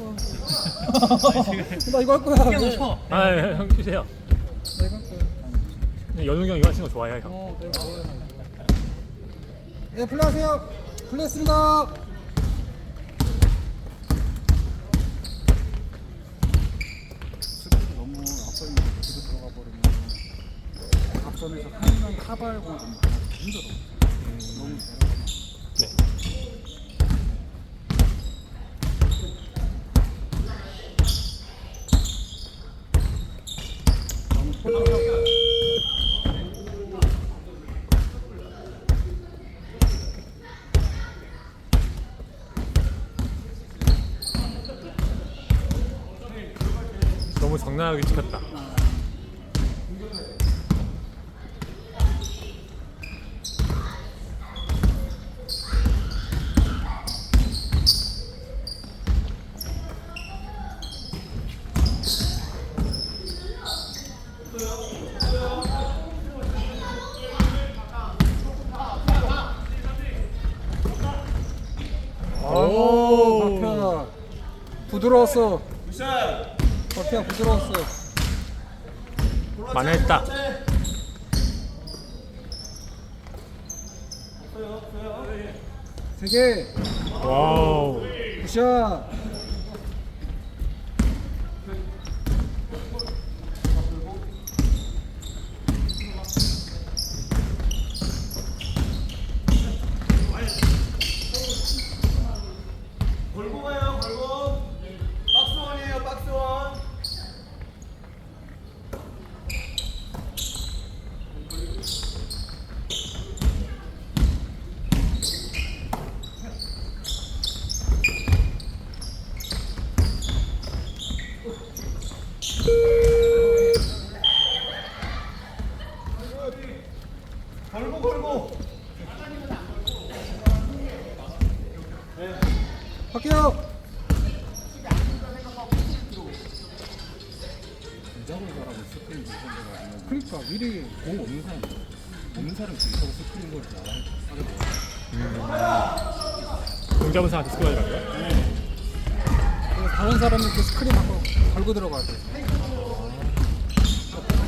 거야. 나 이거 할 거야. 아, 예, 형 주세요. 나 이거 할 거야. 근데 연웅 형 이거 하시는 거 좋아해요, 형. 어, 내가 좋아해. 예, 플레이하세요. 플레이했습니다. 너무 뒤로 들어가 버리면 앞선에서 한 명 카발고 좀 힘들어. 너무. 네. 적나라하게 찍혔다. 박현. 부드러웠어. 박현 부드러웠어. 만회했다. 세 개. 와우. 굿샷. 걸고 가요, 걸고. 박스원이에요, 박스원. 걸고, 걸고. 할게요. 부작을 잘하고 스크린 못 선택하면 그러니까 미리 공 없는 사람 없는 사람 뒤에서 스크린 걸 알아야 하거든. 공 잡은 사람한테 스코어 가져요? 다른 사람은 그 스크린 갖고 걸고 들어가야 돼.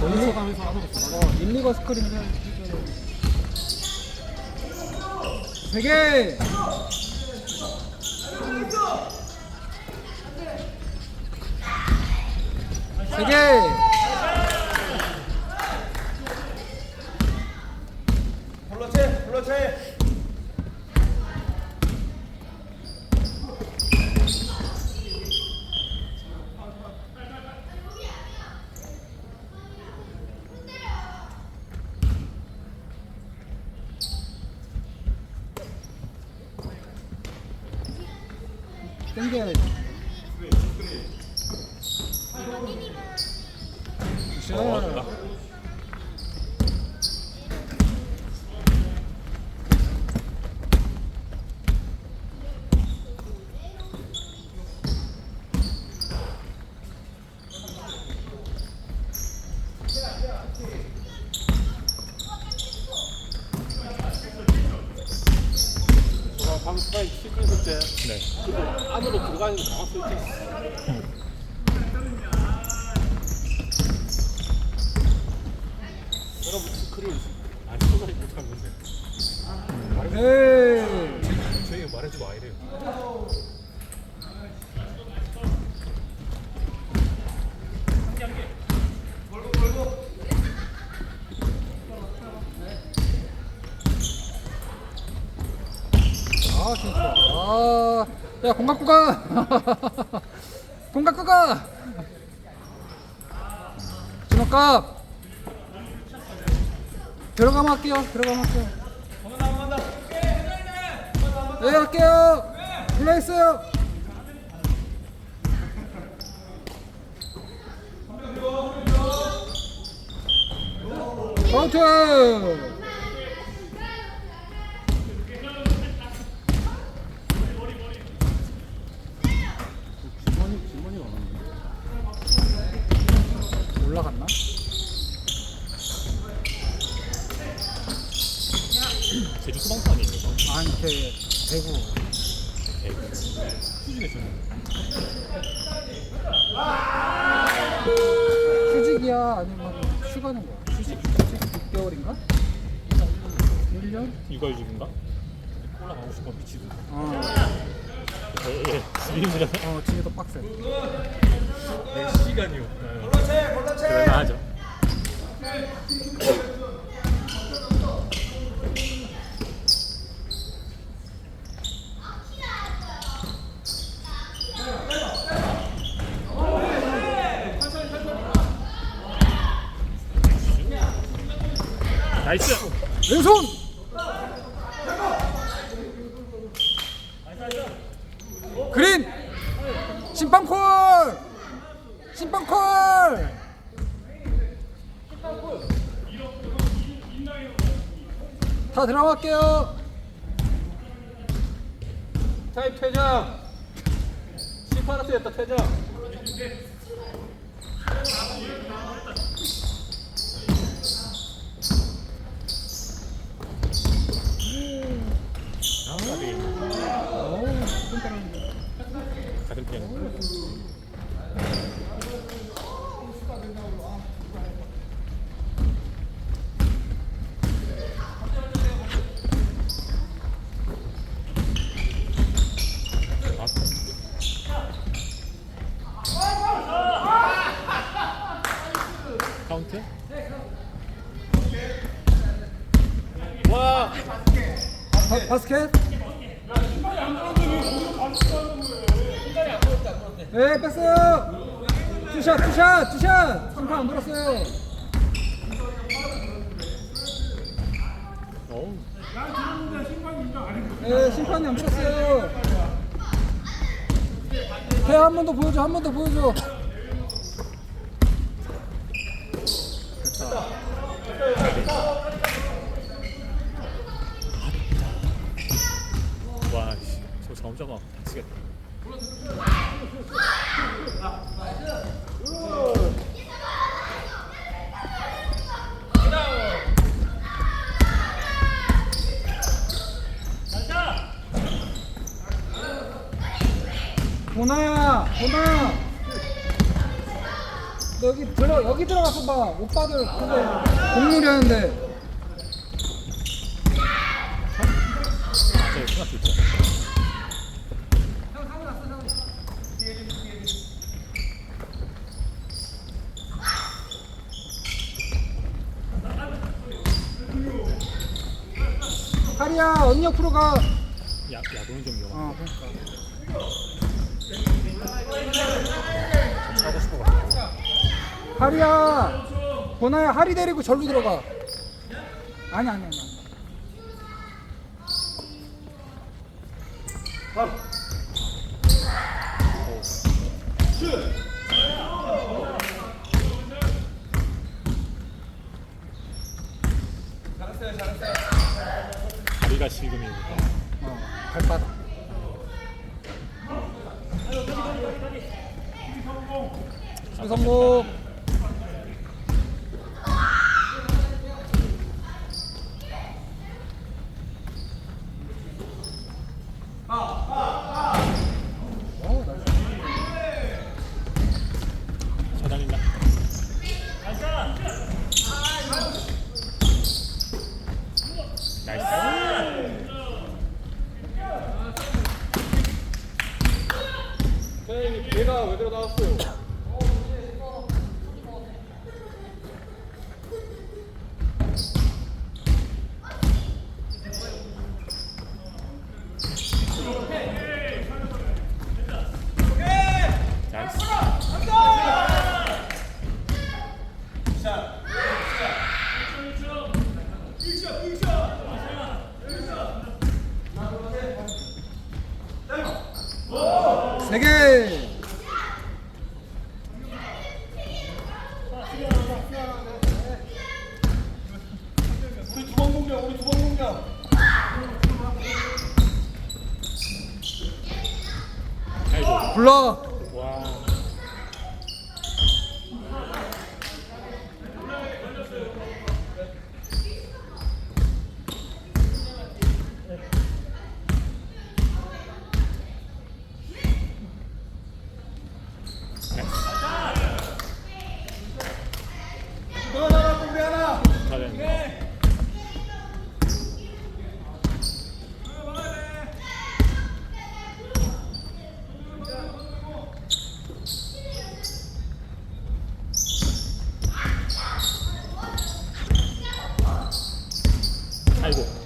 거기서 가면서 하는 거 잘하고 어, 일리가 스크린 해야 돼. 세 개. 세 개. 불러채, 불러채. gelin. 스파이크 시크릿 때 네. 그거 안으로 들어가는 거 가만히 있지. 여러분 스크린 안 쳐다니 못한 건데 에이. 저희 말하지 마 이래요. 아 진짜 아 야공 갖고 가. 공 갖고 가. 진호값 들어가면 할게요. 들어가면 할게요. 네 할게요. 플레이스요. 카운 최고. 휴직이야 아니면 휴가는 거야? 수직 휴직 6개월인가? 1년? 육아휴직인가? 올라가고 싶어 미치고. 어, 예, 예. 어 진짜 더 빡세. 내 시간이요. 네. 골라채 골라채. 그럴만하죠. 심판 콜! 심판 콜! 다 들어갈게요. 타임 퇴장. 시파라스 했다 퇴장. 아, 나비. 어우, 손 따라하는데. 같은 편. 카운트? 와. 바, 바스켓? 네, 뺐어요. 투샷, 투샷, 투샷. 심판 안 불었어요. 네, 심판이 안 불었어요. 대한 번 더 보여줘, 한 번 더 보여줘. 와, 점자가 다치겠다. 보나야, 보나. 너 여기 들어, 여기 들어가서 봐. 오빠들 그거 공놀이 하는데. 저 생각도 있 죠. 하리야, 언니 옆으로 가. 야, 야구는 좀 위험하다. 어, 그러니까. 하고 싶어 가지고. 하리야, 보나야, 하리 데리고 절로 들어가. 아니, 아니, 아니. 잘했어요 잘했어요 다리가 지금이니까. 어, 발바닥. 수비 성공. 네개. 불러. 泰国。